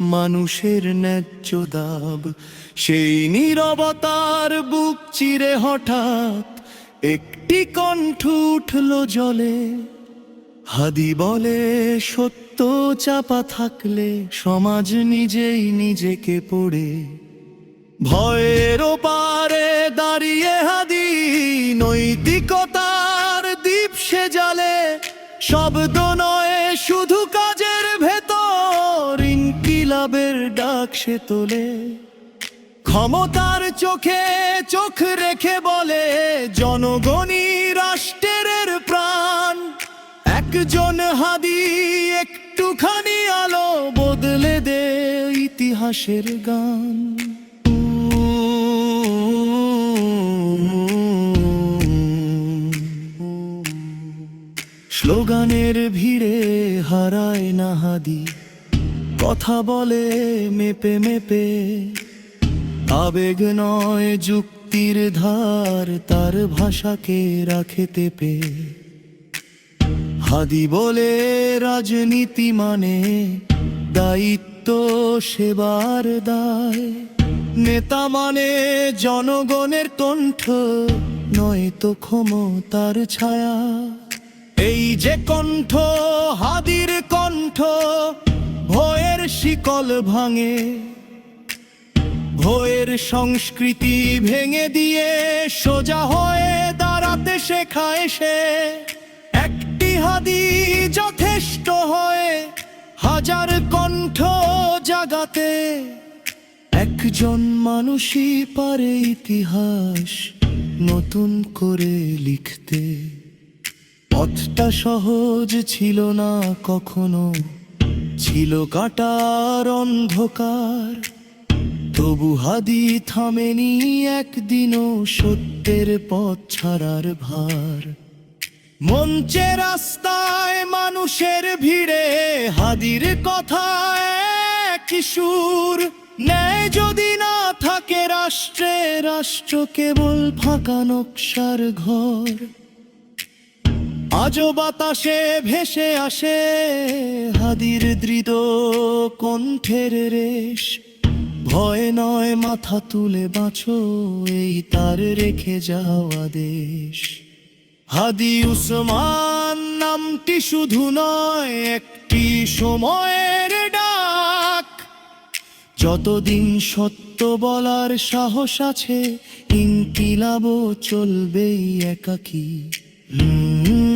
মানুষের ন্যায্য দাব। সেই নিরবতার বুক চিরে হঠাৎ একটি কণ্ঠ উঠল জলে। হাদি বলে, সত্য চাপা থাকলে সমাজ নিজেই নিজেকে পড়ে। ভয়ের পারে দাঁড়িয়ে হাদি নৈতিকতার দ্বীপ সে জালে। শব্দ নয় ডাক সে তোলে। ক্ষমতার চোখে চোখ রেখে বলে, জনগণই রাষ্ট্রের প্রাণ। একজন হাদি একটুখানি আলো বদলে দে ইতিহাসের গান। স্লোগানের ভিড়ে হারায় না হাদি। কথা বলে, মেপে মেপে। আবেগ নয় যুক্তির ধার, তার ভাষাকে রাখে তেপে। হাদি বলে, রাজনীতি মানে দায়িত্ব সেবার দায়। নেতা মানে জনগণের কণ্ঠ, নয় তো ক্ষমতার ছায়া। এই যে কণ্ঠ, হাদির কণ্ঠ শিকল ভাঙে। ভয়ের সংস্কৃতি ভেঙে দিয়ে সোজা হয়ে দাঁড়াতে শেখায় সে একটি হাদি যথেষ্ট হয়ে হাজার কণ্ঠ জাগাতে। একজন মানুষই পারে ইতিহাস নতুন করে লিখতে। পথটা সহজ ছিল না কখনো। ছিল কাটার অন্ধকার। তবু হাদি থামেনি একদিনও সত্যের পথ ছাড়ার ভার। মঞ্চে রাস্তায় মানুষের ভিড়ে হাদির কথা কিশোর ন্যায় যদি না থাকে রাষ্ট্রে, রাষ্ট্র কেবল ফাঁকা নকশার ঘর। আজও বাতাসে ভেসে আসে হাদির দৃঢ় কণ্ঠের রেশ। ভয় নয় মাথা তুলে বাঁচো, এই তার রেখে যাওয়া দেশ। হাদি উসমান নামটি শুধু নয়, একটি সময়ের ডাক। যতদিন সত্য বলার সাহস আছে, ইনকিলাবও চলবেই একাকী। হুম।